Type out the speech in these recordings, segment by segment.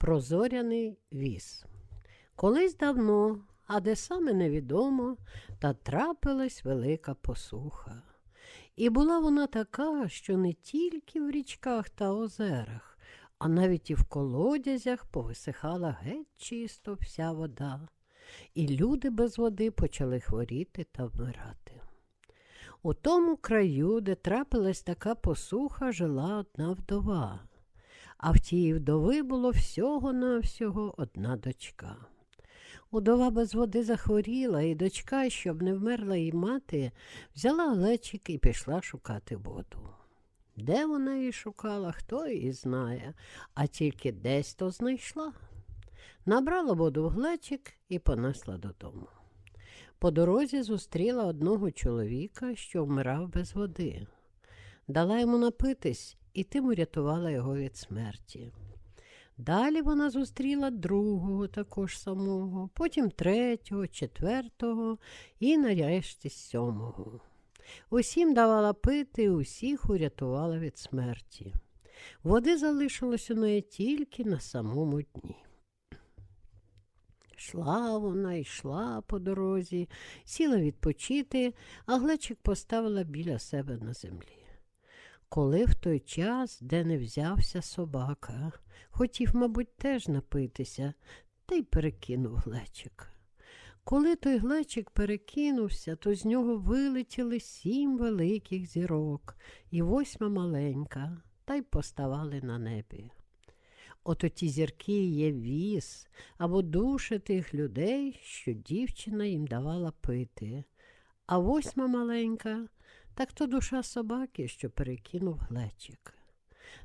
Прозоряний віз. Колись давно, а де саме невідомо, та трапилась велика посуха. І була вона така, що не тільки в річках та озерах, а навіть і в колодязях повисихала геть чисто вся вода, і люди без води почали хворіти та вмирати. У тому краю, де трапилась така посуха, жила одна вдова, а в тієї вдови було всього-навсього одна дочка. Удова без води захворіла, і дочка, щоб не вмерла її мати, взяла глечик і пішла шукати воду. Де вона її шукала, хто її знає, а тільки десь то знайшла. Набрала воду в глечик і понесла додому. По дорозі зустріла одного чоловіка, що вмирав без води. Дала йому напитись і тим урятувала його від смерті. Далі вона зустріла другого також самого, потім третього, четвертого і нарешті сьомого. Усім давала пити, усіх урятувала від смерті. Води залишилось у неї тільки на самому дні. Йшла вона, йшла по дорозі, сіла відпочити, а глечик поставила біля себе на землі. Коли в той час, де не взявся собака, хотів, мабуть, теж напитися, та й перекинув глечик. Коли той глечик перекинувся, то з нього вилетіли сім великих зірок і восьма маленька, та й поставали на небі. Ото ті зірки є віз або душі тих людей, що дівчина їм давала пити, а восьма маленька так то душа собаки, що перекинув глечик.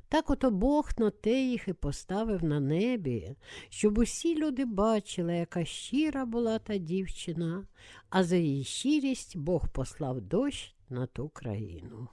Так ото Бог на те їх і поставив на небі, щоб усі люди бачили, яка щира була та дівчина, а за її щирість Бог послав дощ на ту країну.